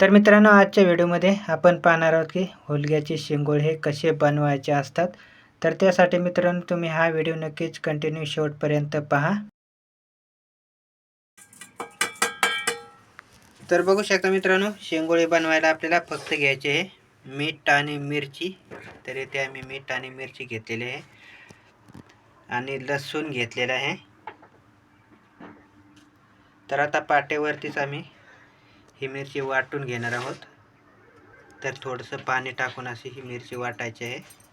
तर मित्रांनो आजच्या व्हिडिओमध्ये आपण पाहणार आहोत की हुलग्याचे शेंगोळ हे कसे बनवायचे असतात. तर त्यासाठी मित्रांनो तुम्ही हा व्हिडिओ नक्कीच कंटिन्यू शेवटपर्यंत पहा. तर बघू शकता मित्रांनो शेंगोळे बनवायला आपल्याला फक्त घ्यायचे आहे मीठ आणि मिरची. तर येथे आम्ही मीठ आणि मिरची घेतलेली आहे आणि लसूण घेतलेलं आहे. तर आता पाट्यावरतीच आम्ही ही मिरची वाटून घेणार आहोत. तर थोडंसं पाणी टाकून अशी ही मिरची वाटायची आहे.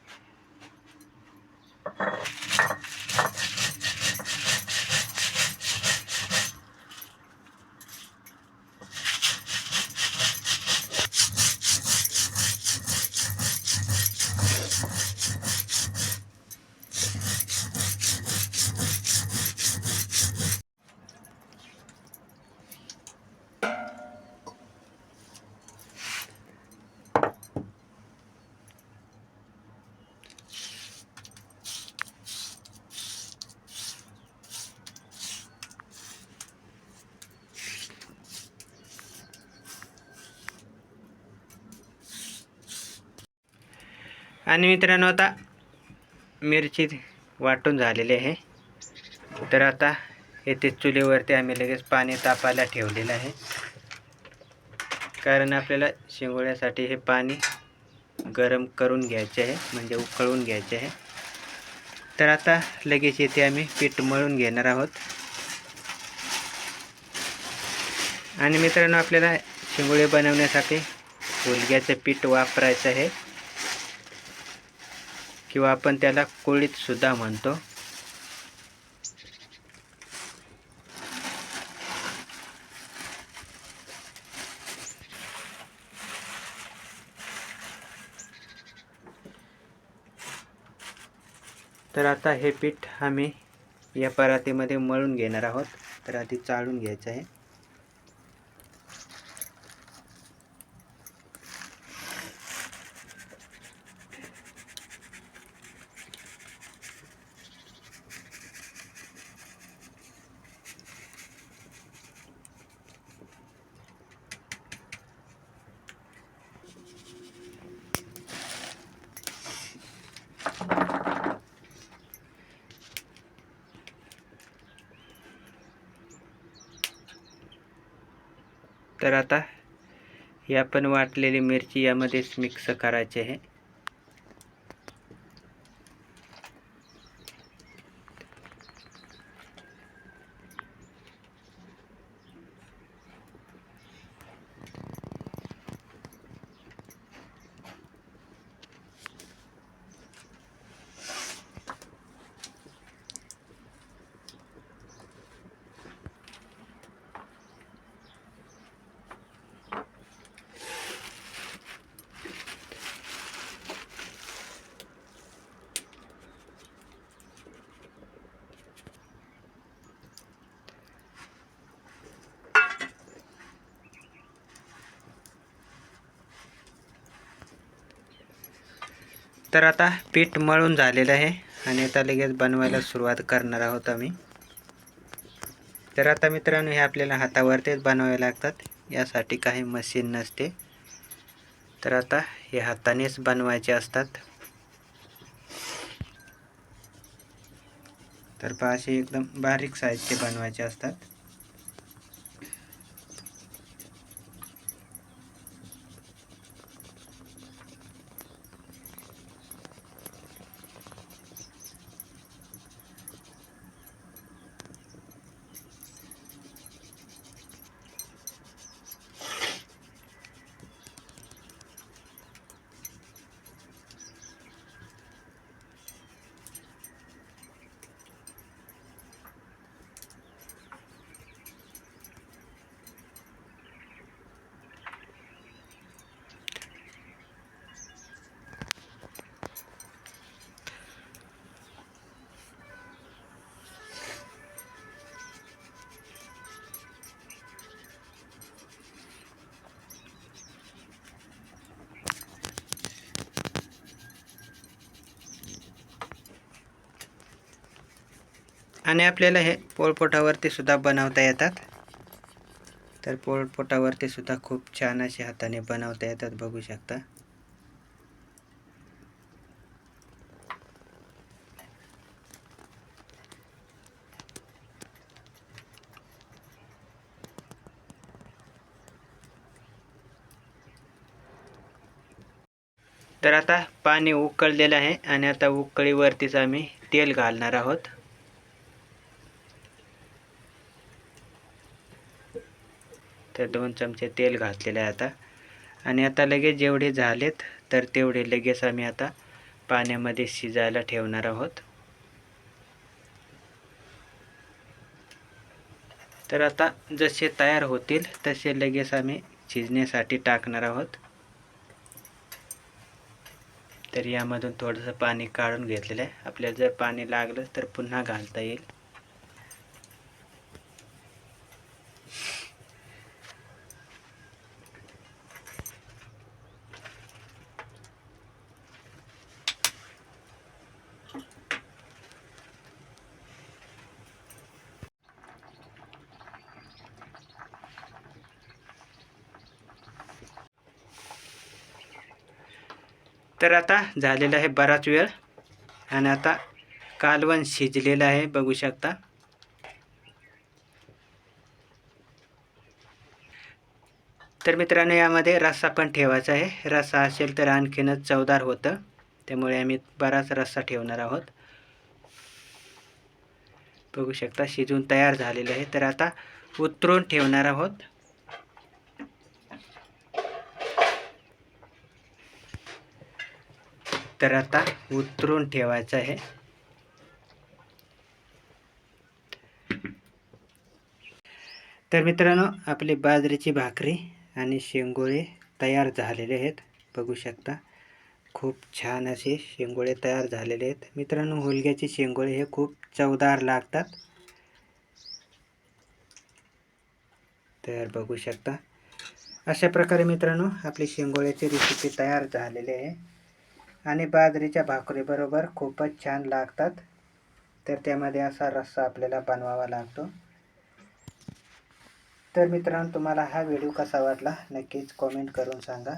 आणि मित्रांनो आता मिरची वाटून झालेली आहे. तर आता येथे चुलीवरती आम्ही लगेच पाणी तापायला ठेवलेलं आहे. कारण आपल्याला शिंगोळ्यासाठी हे पाणी गरम करून घ्यायचे आहे म्हणजे उकळून घ्यायचे आहे. तर आता लगेच येथे आम्ही पीठ मळून घेणार आहोत. आणि मित्रांनो आपल्याला शिंगोळे बनवण्यासाठी हुलग्याचं पीठ वापरायचं आहे. किंवा आपण त्याला कोळीत सुद्धा म्हणतो. तर आता हे पीठ आम्ही या परातीमध्ये मळून घेणार आहोत. तर आधी चाळून घ्यायचं आहे. तर आता ही आपण वाटलेली मिरची यामध्येच मिक्स करायची आहे. तर आता पीठ मळून झालेलं आहे आणि आता लगेच बनवायला सुरुवात करणार आहोत आम्ही. तर आता मित्रांनो हे आपल्याला हातावरतीच बनवावे लागतात. यासाठी काही मशीन नसते. तर आता हे हातानेच बनवायचे असतात. तर पहा असे एकदम बारीक साईजचे बनवायचे असतात. आणि आपल्याला हे पोळपोटावरती सुद्धा बनवता येतात. तर पोळपोटावरती सुद्धा खूप छान असे हाताने बनवता येतात बघू शकता. तर आता पाणी उकळलेलं आहे आणि आता उकळीवरतीच आम्ही तेल घालणार आहोत. तर दोन चमचे तेल घातलेले आहे आता. आणि आता लगेच जेवढे झालेत तर तेवढे लगेच आम्ही आता पाण्यामध्ये शिजायला ठेवणार आहोत. तर आता जसे तयार होतील तसे लगेच आम्ही शिजण्यासाठी टाकणार आहोत. तर यामधून थोडंसं पाणी काढून घेतलेलं आहे. आपल्याला जर पाणी लागलं तर पुन्हा घालता येईल. तर आता झालेला आहे बराच वेळ. आणि आता कालवण शिजलेलं आहे बघू शकता. तर मित्रांनो यामध्ये रस्सा पण ठेवायचा आहे. रस्सा असेल तर आणखीनच चवदार होतं. त्यामुळे आम्ही बराच रस्सा ठेवणार आहोत. बघू शकता शिजून तयार झालेलं आहे. तर आता उतरून ठेवणार आहोत. तर आता उतरून ठेवायचं आहे. तर मित्रांनो आपली बाजरीची भाकरी आणि शेंगोळे तयार झालेले आहेत. बघू शकता खूप छान असे शेंगोळे तयार झालेले आहेत. मित्रांनो होलग्याचे शेंगोळे हे खूप चवदार लागतात. तर बघू शकता अशा प्रकारे मित्रांनो आपली शेंगोळ्याची रेसिपी तयार झालेली आहे. आणि बाजरीच्या भाकरीबरोबर खूपच छान लागतात. तर त्यामध्ये असा रस्सा आपल्याला बनवावा लागतो. तर मित्रांनो तुम्हाला हा व्हिडिओ कसा वाटला नक्कीच कॉमेंट करून सांगा.